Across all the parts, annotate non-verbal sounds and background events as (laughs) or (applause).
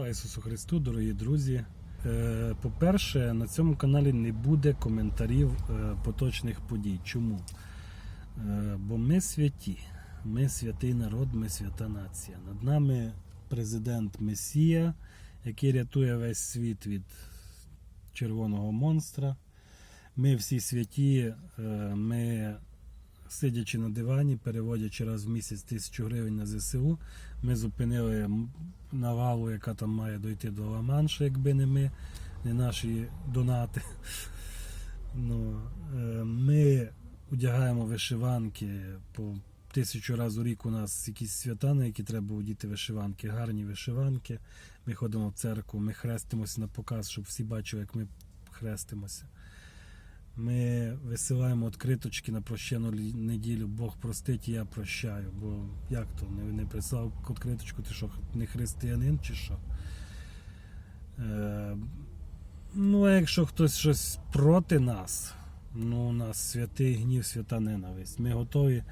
Слава Ісусу Христу, дорогі друзі. Е, По-перше, на цьому каналі не буде коментарів е, поточних подій. Чому? Е, Бо ми святі, ми святий народ, ми свята нація. Над нами президент Месія, який рятує весь світ від червоного монстра. Ми всі святі, ми сидячи на дивані, переводячи раз в місяць тисячу гривень на ЗСУ, ми зупинили навалу, яка там має дойти до Ла-Манша, якби не ми, не наші донати. (laughs) Ну, е, ми одягаємо вишиванки по тисячу разів у рік у нас якісь свята, на які треба одіти вишиванки, гарні вишиванки. Ми ходимо в церкву, ми хрестимося на показ, щоб всі бачили, як ми хрестимося. Ми висилаємо відкриточки на прощену неділю. Бог простить, і я прощаю. Бо як то не, прислав відкриточку, ти що, не християнин чи що? Е, ну, а якщо хтось щось проти нас, ну у нас святий гнів, свята ненависть. Ми готові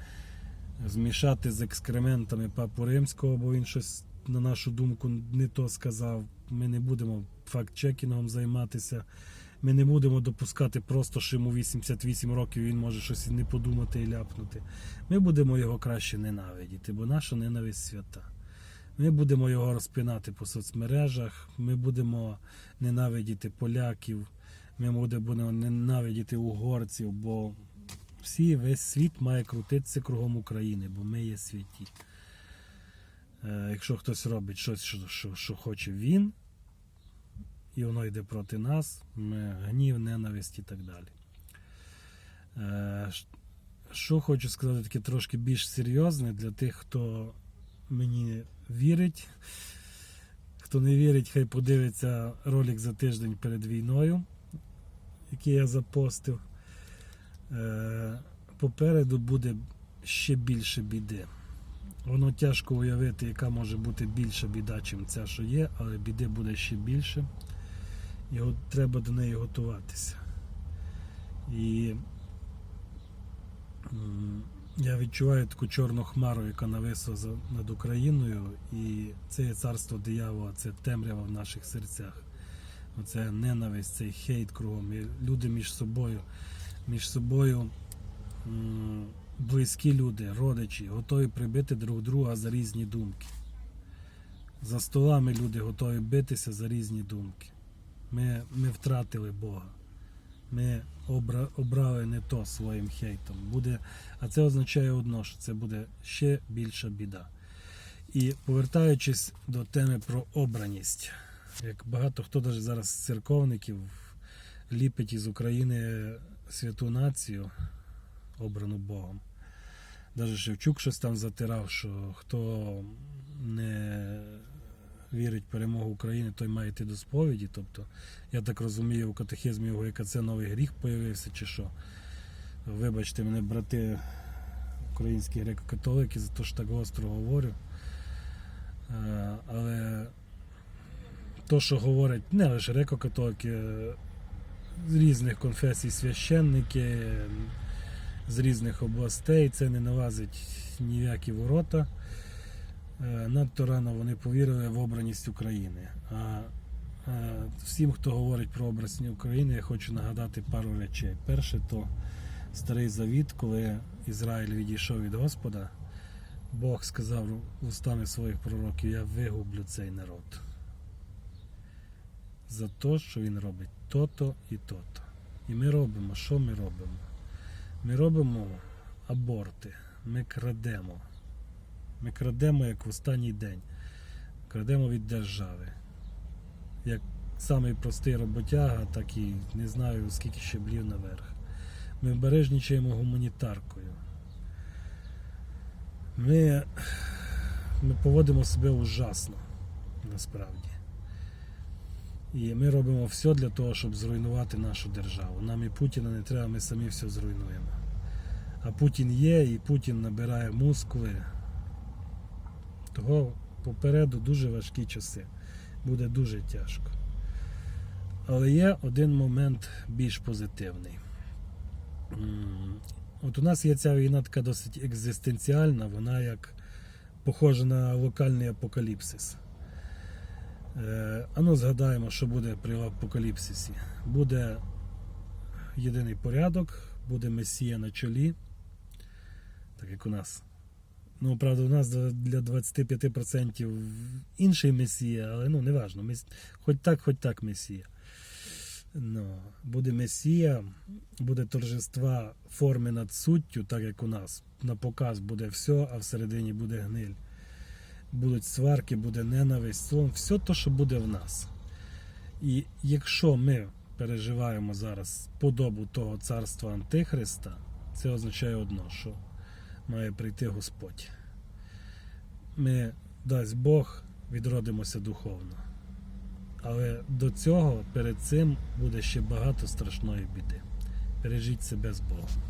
змішати з екскрементами Папу Римського, бо він щось, на нашу думку, не то сказав. Ми не будемо факт-чекінгом займатися. Ми не будемо допускати просто, що йому 88 років він може щось не подумати і ляпнути. Ми будемо його краще ненавидіти, бо наша ненависть свята. Ми будемо його розпинати по соцмережах, ми будемо ненавидіти поляків, ми будемо ненавидіти угорців, бо всі, весь світ має крутитися кругом України, бо ми є святі. Е, якщо хтось робить щось, що, що, що хоче він, і воно йде проти нас, гнів, ненависть і так далі. Е, що хочу сказати таке трошки більш серйозне для тих, хто мені вірить. Хто не вірить, хай подивиться ролик за тиждень перед війною, який я запостив. Е, Попереду буде ще більше біди. Воно тяжко уявити, яка може бути більша біда, чим ця, що є, але біди буде ще більше. Його треба до неї готуватися. І я відчуваю таку чорну хмару, яка нависла над Україною, і це є царство диявола, це темрява в наших серцях. Оце ненависть, цей хейт кругом. І люди між собою, між собою близькі люди, родичі, готові прибити друг друга за різні думки. За столами люди готові битися за різні думки. Ми, ми втратили Бога. Ми обра, обрали не то своїм хейтом. Буде, а це означає одно, що це буде ще більша біда. І повертаючись до теми про обраність, як багато хто навіть зараз церковників ліпить із України святу націю, обрану Богом. Навіть Шевчук щось там затирав, що хто не вірить в перемогу України, той має йти до сповіді. Тобто, я так розумію, у катехизмі у ГКЦ новий гріх появився чи що. Вибачте мене, брати українські греко-католики, за те, що так гостро говорю. Е, Але то, що говорять не лише греко-католики, з різних конфесій священники, з різних областей, це не налазить ні в які ворота. Е, Надто рано вони повірили в обраність України. А е, всім, хто говорить про обраність України, я хочу нагадати пару речей. Перше, то старий завіт, коли Ізраїль відійшов від Господа, Бог сказав устами своїх пророків: Я вигублю цей народ. За те, що він робить то-то і то-то. І ми робимо, що ми робимо? Ми робимо аборти, ми крадемо. Ми крадемо як в останній день. Крадемо від держави. Як самий простий роботяга, так і не знаю скільки щеблів наверх. Ми бережнічаємо гуманітаркою. Ми, ми поводимо себе ужасно, насправді. І ми робимо все для того, щоб зруйнувати нашу державу. Нам і Путіна не треба, ми самі все зруйнуємо. А Путін є, і Путін набирає мускули. Того попереду дуже важкі часи. Буде дуже тяжко. Але є один момент більш позитивний. От у нас є ця війна така досить екзистенціальна, вона як похожа на локальний апокаліпсис. Е, ану згадаємо, що буде при апокаліпсисі. Буде єдиний порядок, буде Месія на чолі, так як у нас. Ну, правда, у нас для 25% інший Месія, але ну, неважно. Мес... Хоч так, хоч так Месія. Ну, буде Месія, буде торжества форми над суттю, так як у нас. На показ буде все, а всередині буде гниль. Будуть сварки, буде ненависть, словом, все те, що буде в нас. І якщо ми переживаємо зараз подобу того царства Антихриста, це означає одно, що має прийти Господь. Ми, дасть Бог, відродимося духовно. Але до цього перед цим буде ще багато страшної біди. Бережіть себе з Богом.